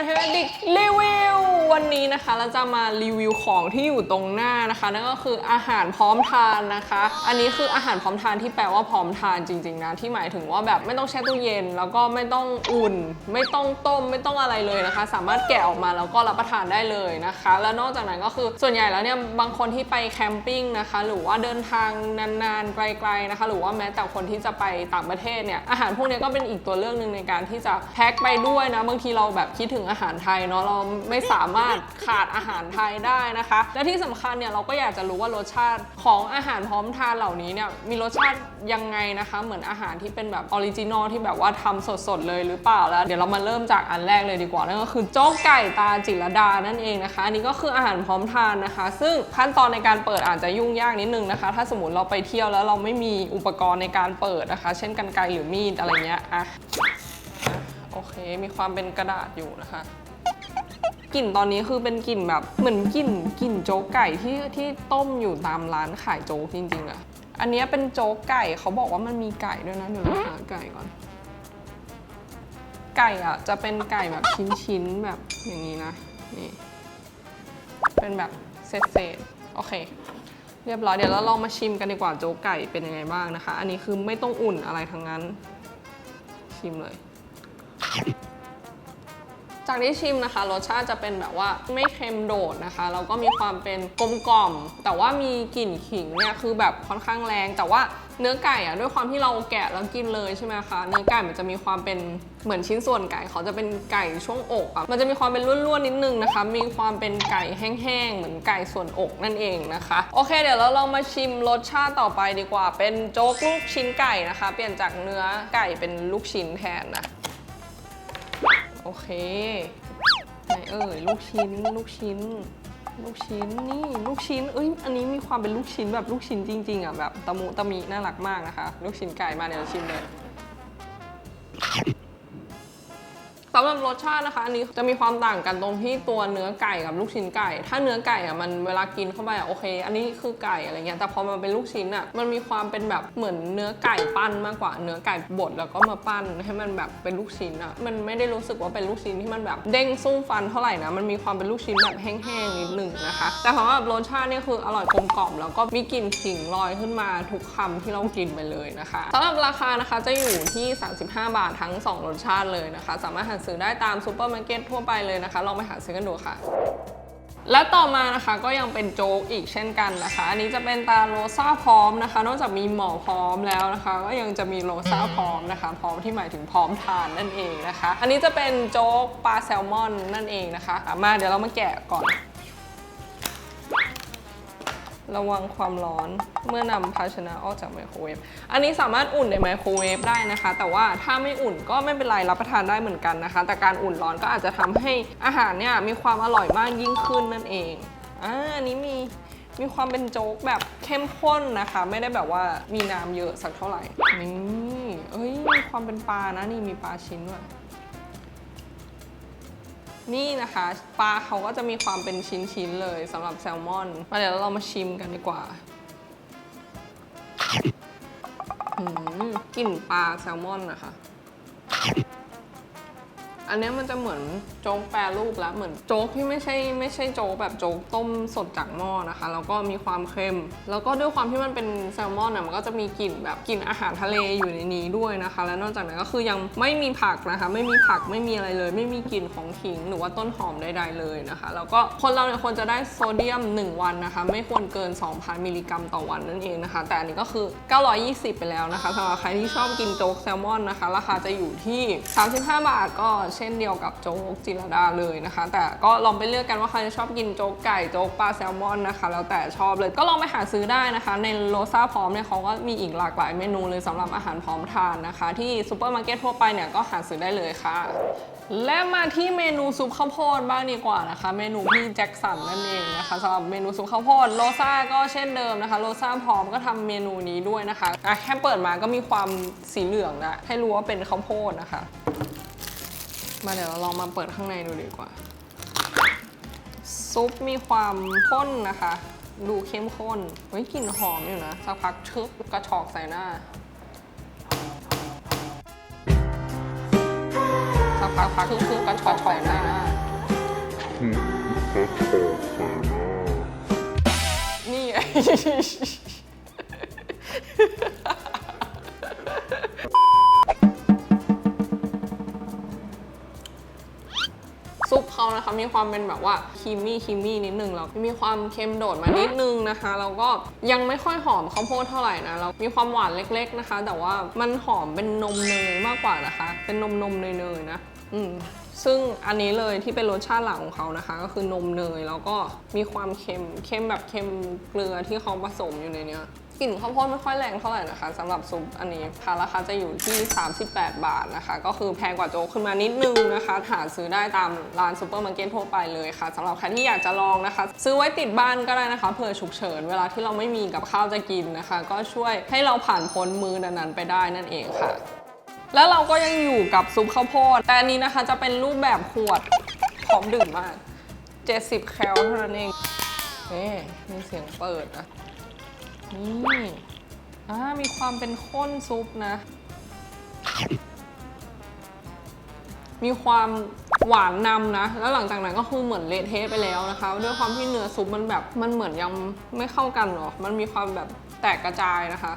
การเทคนิครีวิว วันนี้นะคะเราจะมารีวิวของที่อยู่ตรงหน้านะคะ นั่นก็คืออาหารพร้อมทานนะคะ อันนี้คืออาหารพร้อมทานที่แปลว่าพร้อมทานจริงๆนะที่หมายถึงว่าแบบไม่ต้องแช่ตู้เย็น แล้วก็ไม่ต้องอุ่น ไม่ต้องต้มไม่ต้องอะไรเลยนะคะ สามารถแกะออกมาแล้วก็รับประทานได้เลยนะคะ แล้วนอกจากนั้นก็คือส่วนใหญ่แล้วเนี่ยบางคนที่ไปแคมปิ้งนะคะ หรือว่าเดินทางนานๆไกลๆนะคะ หรือว่าแม้แต่คนที่จะไปต่างประเทศเนี่ยอาหารพวกนี้ก็เป็นอีกตัวเลือกหนึ่งในการที่จะแพ็คไปด้วยนะบางทีเราแบบคิดถึงอาหารไทยเนาะเราไม่สามารถขาดอาหารไทยได้นะคะ และที่สำคัญเนี่ยเราก็อยากจะรู้ว่ารสชาติของอาหารพร้อมทานเหล่านี้เนี่ยมีรสชาติยังไงนะคะ เหมือนอาหารที่เป็นแบบออริจินอลที่แบบว่าทำสดๆเลยหรือเปล่าแล้ว เดี๋ยวเรามาเริ่มจากอันแรกเลยดีกว่านั่นก็คือโจ๊กไก่ตาจิรดานั่นเองนะคะ อันนี้ก็คืออาหารพร้อมทานนะคะ ซึ่งขั้นตอนในการเปิดอาจจะยุ่งยากนิดนึงนะคะ ถ้าสมมติเราไปเที่ยวแล้วเราไม่มีอุปกรณ์ในการเปิดนะคะ เช่นกันไกรหรือมีดอะไรเงี้ยอะโอเค มีความเป็นกระดาษอยู่นะคะ กลิ่นตอนนี้คือเป็นกลิ่นแบบเหมือนกลิ่นกลิ่นโจ๊กไก่ที่ที่ต้มอยู่ตามร้านขายโจ๊กจริงๆอะอันนี้เป็นโจ๊กไก่เขาบอกว่ามันมีไก่ด้วยนะเดี๋ยวหาไก่ก่อน ไก่อะจะเป็นไก่แบบชิ้นๆแบบอย่างนี้นะนี่เป็นแบบเศษๆโอเค เรียบร้อยเดี๋ยวเราลองมาชิมกันดีกว่าโจ๊กไก่เป็นยังไงบ้างนะคะ อันนี้คือไม่ต้องอุ่นอะไรทั้งนั้น ชิมเลย จากที่ชิมนะคะ รสชาติจะเป็นแบบว่าไม่เค็มโดดนะคะแล้วก็มีความเป็นกลมกล่อม แต่ว่ามีกลิ่นขิงเนี่ยคือแบบค่อนข้างแรง แต่ว่าเนื้อไก่อะด้วยความที่เราแกะแล้วกินเลยใช่ไหมคะเนื้อไก่มันจะมีความเป็นเหมือนชิ้นส่วนไก่เขาจะเป็นไก่ช่วงอกอะมันจะมีความเป็นร่วนๆนิดนึงนะคะ มีความเป็นไก่แห้งๆเหมือนไก่ส่วนอกนั่นเองนะคะ โอเค เดี๋ยวเราลองมาชิมรสชาติต่อไปดีกว่า เป็นโจ๊กลูกชิ้นไก่นะคะ เปลี่ยนจากเนื้อไก่เป็นลูกชิ้นแทนนะ โอเคไหนเอ่ยลูกชิ้น ลูกชิ้น ลูกชิ้นนี่ลูกชิ้นเอ้ยอันนี้มีความเป็นลูกชิ้นแบบลูกชิ้นจริงๆอะแบบตะมุตะมิน่ารักมากนะคะ ลูกชิ้นไก่มาเดี๋ยวชิมเลยำหรับรสชาตินะคะ อันนี้จะมีความต่างกันตรงที่ตัวเนื้อไก่กับลูกชิ้นไก่ ถ้าเนื้อไก่อะมันเวลากินเข้าไปอะโอเค อันนี้คือไก่อะไรเงี้ยแต่พอมันเป็นลูกชิ้นอะมันมีความเป็นแบบเหมือนเนื้อไก่ปั้นมากกว่าเนื้อไก่บดแล้วก็มาปั้นให้มันแบบเป็นลูกชิ้นอะมันไม่ได้รู้สึกว่าเป็นลูกชิ้นที่มันแบบเด้งสู้ฟันเท่าไหร่นะมันมีความเป็นลูกชิ้นแบบแห้งๆนิดหนึ่งนะคะ แต่สำหรับรสชาติเนี่ยคืออร่อยกลมกล่อมแล้วก็มีกลิ่นขิงลอยขึ้นมาทุกคำที่เรากินไปเลยนะคะสำหรับราคานะคะจะอยู่ที่ 35 บาททั้ง 2 รสชาติเลยนะคะ สามารถหาซื้อได้ตามซูเปอร์มาร์เก็ตทั่วไปเลยนะคะ ลองไปหาซื้อกันดูค่ะ และต่อมานะคะก็ยังเป็นโจ๊กอีกเช่นกันนะคะ อันนี้จะเป็นตาโรซ่าพร้อมนะคะ นอกจากมีหมอพร้อมแล้วนะคะ ก็ยังจะมีโรซ่าพร้อมนะคะ พร้อมที่หมายถึงพร้อมทานนั่นเองนะคะ อันนี้จะเป็นโจ๊กปลาแซลมอนนั่นเองนะคะ มาเดี๋ยวเรามาแกะก่อน ระวังความร้อนเมื่อนำภาชนะออกจากไมโครเวฟ อันนี้สามารถอุ่นในไมโครเวฟได้นะคะ แต่ว่าถ้าไม่อุ่นก็ไม่เป็นไรรับประทานได้เหมือนกันนะคะ แต่การอุ่นร้อนก็อาจจะทำให้อาหารเนี่ยมีความอร่อยมากยิ่งขึ้นนั่นเองอ่าอันนี้มีมีความเป็นโจ๊กแบบเข้มข้นนะคะ ไม่ได้แบบว่ามีน้ำเยอะสักเท่าไหร่ นี่ เอ้ย มีความเป็นปลานะ นี่มีปลาชิ้นด้วย นี่นะคะปลาเขาก็จะมีความเป็นชิ้นๆเลยสำหรับแซลมอนมาเดี๋ยวเรามาชิมกันดีกว่าอืมกลิ่นปลาแซลมอนนะคะ อันนี้มันจะเหมือนโจ๊กแปรรูปแล้วเหมือนโจ๊กที่ไม่ใช่ไม่ใช่โจ๊กแบบโจ๊กต้มสดจากหม้อนะคะ แล้วก็มีความเค็ม แล้วก็ด้วยความที่มันเป็นแซลมอนอะมันก็จะมีกลิ่นแบบกลิ่นอาหารทะเลอยู่ในนี้ด้วยนะคะ และนอกจากนั้นก็คือยังไม่มีผักนะคะ ไม่มีผักไม่มีอะไรเลย ไม่มีกลิ่นของขิงหรือว่าต้นหอมใดๆเลยนะคะ แล้วก็คนเราเนี่ยควรจะได้โซเดียม 1 วันนะคะ ไม่ควรเกิน 2,000 มิลลิกรัมต่อวันนั่นเองนะคะ แต่อันนี้ก็คือ 920 ไปแล้วนะคะสำหรับใครที่ชอบกินโจ๊กแซลมอนนะคะ ราคาจะอยู่ที่ 35 บาทก็เช่นเดียวกับโจ๊กจิรดาเลยนะคะ แต่ก็ลองไปเลือกกันว่าใครจะชอบกินโจ๊กไก่โจ๊กปลาแซลมอนนะคะ แล้วแต่ชอบเลยก็ลองไปหาซื้อได้นะคะ ในโลซาพร้อมเนี่ยเขาก็มีอีกหลากหลายเมนูเลยสำหรับอาหารพร้อมทานนะคะ ที่ซูเปอร์มาร์เก็ตทั่วไปเนี่ยก็หาซื้อได้เลยค่ะ และมาที่เมนูซุปข้าวโพดบ้างดีกว่านะคะ เมนูพี่แจ็คสันนั่นเองนะคะสำหรับเมนูซุปข้าวโพดโรซ่าก็เช่นเดิมนะคะโรซ่าพร้อมก็ทำเมนูนี้ด้วยนะคะอะแค่เปิดมาก็มีความสีเหลืองนะให้รู้ว่าเป็นข้าวโพดนะคะ มาเดี๋ยวเราลองมาเปิดข้างในดูดีกว่า ซุปมีความข้นนะคะ ดูเข้มข้นเฮ้ยกลิ่นหอมอยู่นะ สักพักชึบกระชอกใส่หน้า สักพักพักชึบกระชอกใส่หน้า นี่ นะคะมีความเป็นแบบว่าครีมมี่ครีมมี่นิดนึงแล้วมีความเค็มโดดมานิดนึงนะคะแล้วก็ยังไม่ค่อยหอมข้าวโพดเท่าไหร่นะแล้วมีความหวานเล็ก ๆนะคะ แต่ว่ามันหอมเป็นนมเนยมากกว่านะคะ เป็นนมนมเนยเนยๆนะอืมซึ่งอันนี้เลยที่เป็นรสชาติหลักของเขานะคะ ก็คือนมเนยแล้วก็มีความเค็มเค็มแบบเค็มเกลือที่เขาผสมอยู่ในเนี้ย กลิ่นข้าวโพดไม่ค่อยแรงเท่าไหร่นะคะสำหรับซุปอันนี้ค่ะราคาจะอยู่ที่ 38 บาทนะคะ ก็คือแพงกว่าโจ๊กขึ้นมานิดนึงนะคะ หาซื้อได้ตามร้านซูเปอร์มาร์เก็ตทั่วไปเลยค่ะสำหรับใครที่อยากจะลองนะคะ ซื้อไว้ติดบ้านก็ได้นะคะเผื่อฉุกเฉิน เวลาที่เราไม่มีกับข้าวจะกินนะคะ ก็ช่วยให้เราผ่านพ้นมือนั้นๆไปได้นั่นเองค่ะ แล้วเราก็ยังอยู่กับซุปข้าวโพดแต่อันนี้นะคะจะเป็นรูปแบบขวดพร้อมดื่มมาก 70 แคลเท่านั้นเองนี่มีเสียงเปิดอะ นี่อ่ามีความเป็นข้นซุปนะ มีความหวานนำนะ แล้วหลังจากนั้นก็คือเหมือนเละเทะไปแล้วนะคะ ด้วยความที่เนื้อซุปมันแบบมันเหมือนยังไม่เข้ากันหรอกมันมีความแบบแตกกระจายนะคะ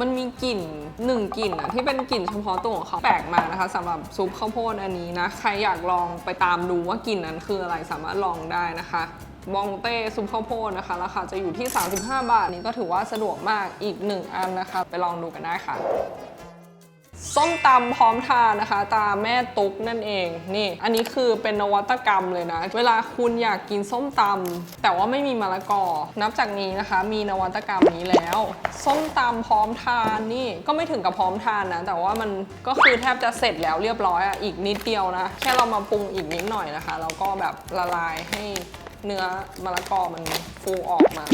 มันมีกลิ่นหนึ่งกลิ่นอะที่เป็นกลิ่นเฉพาะตัวของเขาแปลกมานะคะสำหรับซุปข้าวโพดอันนี้นะ ใครอยากลองไปตามดูว่ากลิ่นนั้นคืออะไรสามารถลองได้นะคะ บองเต้ซุปข้าวโพดนะคะ ราคาจะอยู่ที่ 35 บาท นี้ก็ถือว่าสะดวกมากอีกหนึ่งอันนะคะ ไปลองดูกันได้ค่ะ ส้มตำพร้อมทานนะคะ ตาแม่ตุ๊กนั่นเอง นี่ อันนี้คือเป็นนวัตกรรมเลยนะ เวลาคุณอยากกินส้มตำแต่ว่าไม่มีมะละกอ นับจากนี้นะคะ มีนวัตกรรมนี้แล้ว ส้มตำพร้อมทานนี่ก็ไม่ถึงกับพร้อมทานนะ แต่ว่ามันก็คือแทบจะเสร็จแล้วเรียบร้อยอะอีกนิดเดียวนะ แค่เรามาปรุงอีกนิดหน่อยนะคะแล้วก็แบบละลายให้ เนื้อมะละกอมันฟูออกมา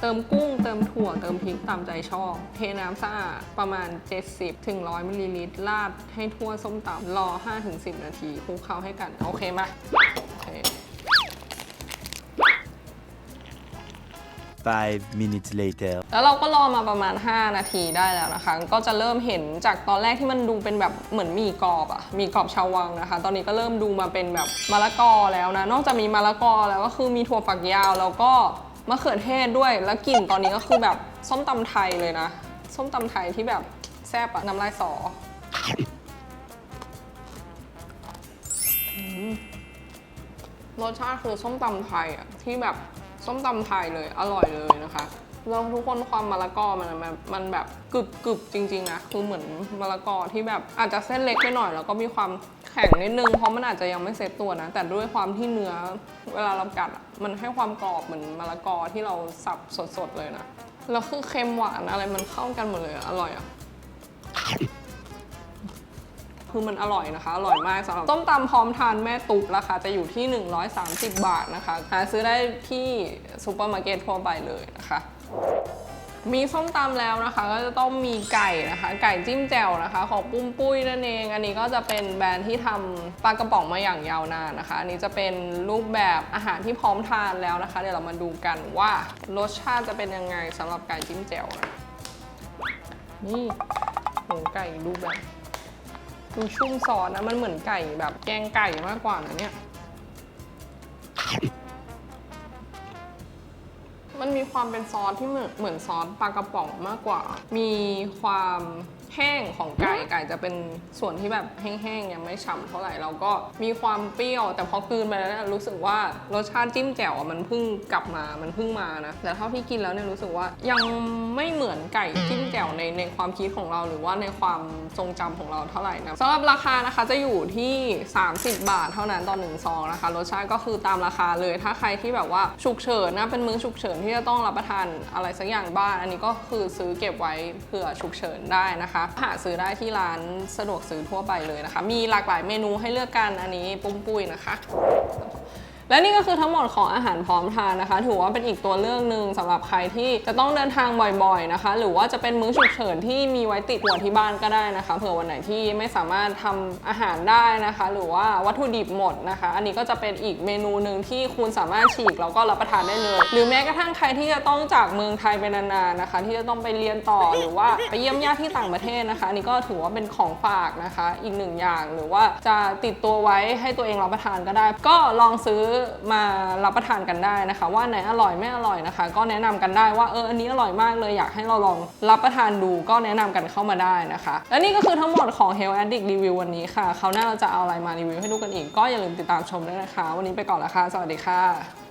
เติมกุ้งเติมถั่วเติมพริกตามใจชอบ เทน้ำสะอาดประมาณ 70ถึง100มิลลิลิตรราดให้ทั่วส้มตำรอ 5-10 นาทีคลุกเคล้าให้กัน โอเคไหม โอเค Five minutes later. แล้วเราก็รอมาประมาณ 5 นาทีได้แล้วนะคะ ก็จะเริ่มเห็นจากตอนแรกที่มันดูเป็นแบบเหมือนมีกรอบอะมีกรอบชาววังนะคะ ตอนนี้ก็เริ่มดูมาเป็นแบบมะละกอแล้วนะ นอกจากมีมะละกอแล้วก็คือมีถั่วฝักยาวแล้วก็มะเขือเทศด้วย แล้วกลิ่นตอนนี้ก็คือแบบส้มตำไทยเลยนะ ส้มตำไทยที่แบบแซ่บอะน้ำลายสอรสชาติคือส้มตำไทยอะที่แบบ ส้มตำไทยเลยอร่อยเลยนะคะแล้วทุกคนความมะละกอมันมันมันแบบกรึบกรึบจริงๆนะคือเหมือนมะละกอที่แบบอาจจะเส้นเล็กไปหน่อย แล้วก็มีความแข็งนิดนึงเพราะมันอาจจะยังไม่เซ็ตตัวนะ แต่ด้วยความที่เนื้อเวลาเรากัดมันให้ความกรอบเหมือนมะละกอที่เราสับสดๆเลยนะแล้วคือเค็มหวานอะไรมันเข้ากันหมดเลยอะอร่อยอะ คือมันอร่อยนะคะ อร่อยมากสำหรับต้มตำพร้อมทานแม่ตุ๊กราคาจะอยู่ที่ 130 บาทนะคะหาซื้อได้ที่ซูเปอร์มาร์เก็ตทั่วไปเลยนะคะมีส้มตำแล้วนะคะ ก็จะต้องมีไก่นะคะ ไก่จิ้มแจ่วนะคะ ของปุ้มปุ้ยนั่นเอง อันนี้ก็จะเป็นแบรนด์ที่ทำปลากระป๋องมาอย่างยาวนานนะคะ อันนี้จะเป็นรูปแบบอาหารที่พร้อมทานแล้วนะคะ เดี๋ยวเรามาดูกันว่ารสชาติจะเป็นยังไงสำหรับไก่จิ้มแจ่วนะนี่โหไก่ดูปแบบ ดูชุ่มซอสนะ มันเหมือนไก่แบบแกงไก่มากกว่านะเนี่ย มันมีความเป็นซอสที่เหมือนเหมือนซอสปลากระป๋องมากกว่า มีความ แห้งของไก่ไก่จะเป็นส่วนที่แบบแห้งๆยังไม่ฉ่ำเท่าไหร่แล้วก็มีความเปรี้ยว แต่พอกลืนไปแล้วเนี่ยรู้สึกว่ารสชาติจิ้มแจ่วอะมันเพิ่งกลับมามันเพิ่งมานะแต่เท่าที่กินแล้วเนี่ยรู้สึกว่ายังไม่เหมือนไก่จิ้มแจ่วในในความคิดของเราหรือว่าในความทรงจำของเราเท่าไหร่นะสำหรับราคานะคะจะอยู่ที่ 30 บาทเท่านั้นต่อหนึ่งซองนะคะรสชาติก็คือตามราคาเลยถ้าใครที่แบบว่าฉุกเฉินนะเป็นมื้อฉุกเฉินที่จะต้องรับประทานอะไรสักอย่างบ้าน อันนี้ก็คือซื้อเก็บไว้เผื่อฉุกเฉินได้นะคะหาซื้อได้ที่ร้านสะดวกซื้อทั่วไปเลยนะคะ มีหลากหลายเมนูให้เลือกกันอันนี้ปุ้มปุ้ยนะคะ และนี่ก็คือทั้งหมดของอาหารพร้อมทานนะคะ ถือว่าเป็นอีกตัวเลือกหนึ่งสำหรับใครที่จะต้องเดินทางบ่อยๆนะคะ หรือว่าจะเป็นมื้อฉุกเฉินที่มีไว้ติดหัวที่บ้านก็ได้นะคะ เผื่อวันไหนที่ไม่สามารถทำอาหารได้นะคะ หรือว่าวัตถุดิบหมดนะคะ อันนี้ก็จะเป็นอีกเมนูหนึ่งที่คุณสามารถฉีกแล้วก็รับประทานได้เลย หรือแม้กระทั่งใครที่จะต้องจากเมืองไทยไปนานๆนะคะ ที่จะต้องไปเรียนต่อหรือว่าไปเยี่ยมญาติที่ต่างประเทศนะคะอันนี้ก็ถือว่าเป็นของฝากนะคะ อีกหนึ่งอย่างหรือว่าจะติดตัวไว้ให้ตัวเองรับประทานก็ได้ ก็ลองซื้อมารับประทานกันได้นะคะ ว่าไหนอร่อยไม่อร่อยนะคะ ก็แนะนำกันได้ว่าเอออันนี้อร่อยมากเลยอยากให้เราลองรับประทานดูก็แนะนำกันเข้ามาได้นะคะ และนี่ก็คือทั้งหมดของ Health Addict Review วันนี้ค่ะคราวหน้าเราจะเอาอะไรมารีวิวให้ดูกันอีกก็อย่าลืมติดตามชมด้วยนะคะ วันนี้ไปก่อนละค่ะสวัสดีค่ะ